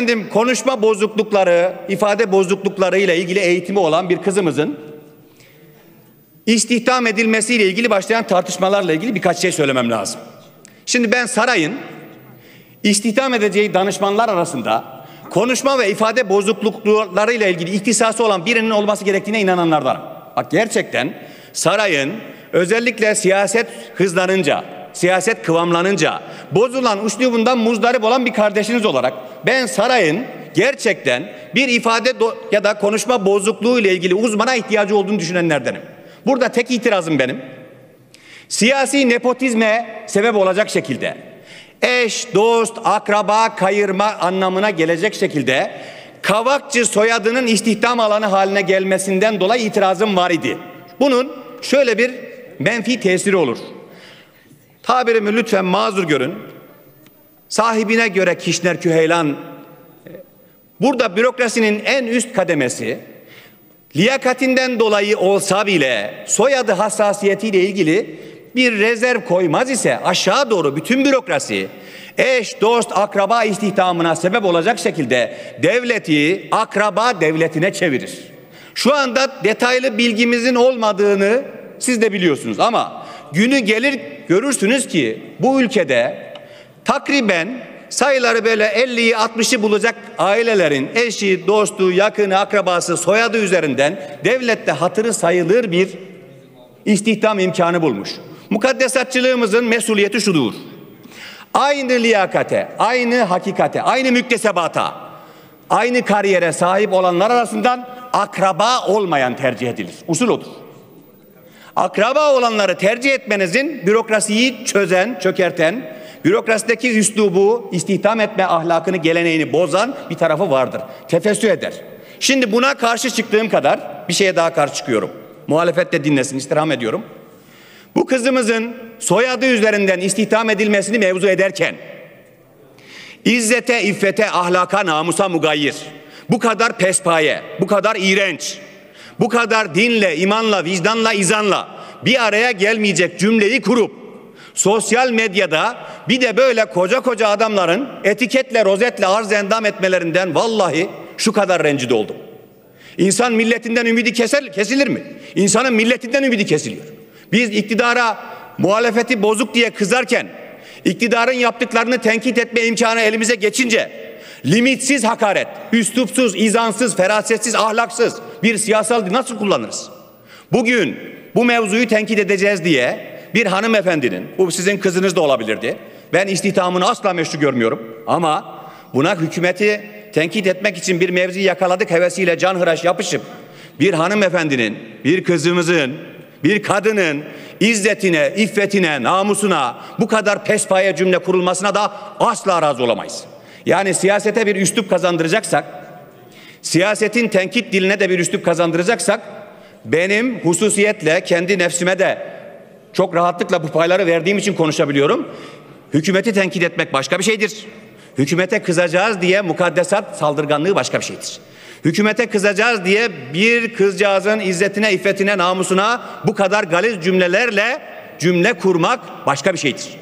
Efendim konuşma bozuklukları, ifade bozuklukları ile ilgili eğitimi olan bir kızımızın istihdam edilmesiyle ilgili başlayan tartışmalarla ilgili birkaç şey söylemem lazım. Şimdi ben sarayın istihdam edeceği danışmanlar arasında konuşma ve ifade bozuklukları ile ilgili ihtisası olan birinin olması gerektiğine inananlardanım. Bak gerçekten sarayın özellikle siyaset hızlanınca, siyaset kıvamlanınca bozulan üslubundan muzdarip olan bir kardeşiniz olarak ben sarayın gerçekten bir ifade ya da konuşma bozukluğu ile ilgili uzmana ihtiyacı olduğunu düşünenlerdenim. Burada tek itirazım benim. Siyasi nepotizme sebep olacak şekilde eş, dost, akraba kayırma anlamına gelecek şekilde Kavakçı soyadının istihdam alanı haline gelmesinden dolayı itirazım var idi. Bunun şöyle bir menfi tesiri olur. Tabirimi lütfen mazur görün. Sahibine göre Kişner Küheylan burada bürokrasinin en üst kademesi liyakatinden dolayı olsa bile soyadı hassasiyetiyle ilgili bir rezerv koymaz ise aşağı doğru bütün bürokrasi eş, dost, akraba istihdamına sebep olacak şekilde devleti akraba devletine çevirir. Şu anda detaylı bilgimizin olmadığını siz de biliyorsunuz ama günü gelir görürsünüz ki bu ülkede takriben sayıları böyle 50'yi 60'ı bulacak ailelerin eşi, dostu, yakını, akrabası, soyadı üzerinden devlette hatırı sayılır bir istihdam imkanı bulmuş. Mukaddesatçılığımızın mesuliyeti şudur. Aynı liyakate, aynı hakikate, aynı müktesebata, aynı kariyere sahip olanlar arasından akraba olmayan tercih edilir. Usul odur. Akraba olanları tercih etmenizin bürokrasiyi çözen, çökerten, bürokrasideki üslubu, istihdam etme ahlakını, geleneğini bozan bir tarafı vardır. Tefessü eder. Şimdi buna karşı çıktığım kadar bir şeye daha karşı çıkıyorum. Muhalefet de dinlesin, istirham ediyorum. Bu kızımızın soyadı üzerinden istihdam edilmesini mevzu ederken izzete, iffete, ahlaka, namusa mugayir. Bu kadar pespaye, bu kadar iğrenç, bu kadar dinle, imanla, vicdanla, izanla bir araya gelmeyecek cümleyi kurup sosyal medyada bir de böyle koca koca adamların etiketle, rozetle arz endam etmelerinden vallahi şu kadar rencide oldum. İnsan milletinden ümidi keser, kesilir mi? İnsanın milletinden ümidi kesiliyor. Biz iktidara muhalefeti bozuk diye kızarken iktidarın yaptıklarını tenkit etme imkanı elimize geçince limitsiz hakaret, üslupsuz, izansız, ferasetsiz, ahlaksız bir siyasal nasıl kullanırız? Bugün bu mevzuyu tenkit edeceğiz diye bir hanımefendinin, bu sizin kızınız da olabilirdi. Ben istihdamını asla meşru görmüyorum ama buna hükümeti tenkit etmek için bir mevzi yakaladık hevesiyle canhıraş yapışıp bir hanımefendinin, bir kızımızın bir kadının izzetine, iffetine, namusuna bu kadar pespaye cümle kurulmasına da asla razı olamayız. Yani siyasete bir üslup kazandıracaksak, siyasetin tenkit diline de bir üslup kazandıracaksak, benim hususiyetle kendi nefsime de çok rahatlıkla bu payları verdiğim için konuşabiliyorum. Hükümeti tenkit etmek başka bir şeydir. Hükümete kızacağız diye mukaddesat saldırganlığı başka bir şeydir. Hükümete kızacağız diye bir kızcağızın izzetine, iffetine, namusuna bu kadar galiz cümlelerle cümle kurmak başka bir şeydir.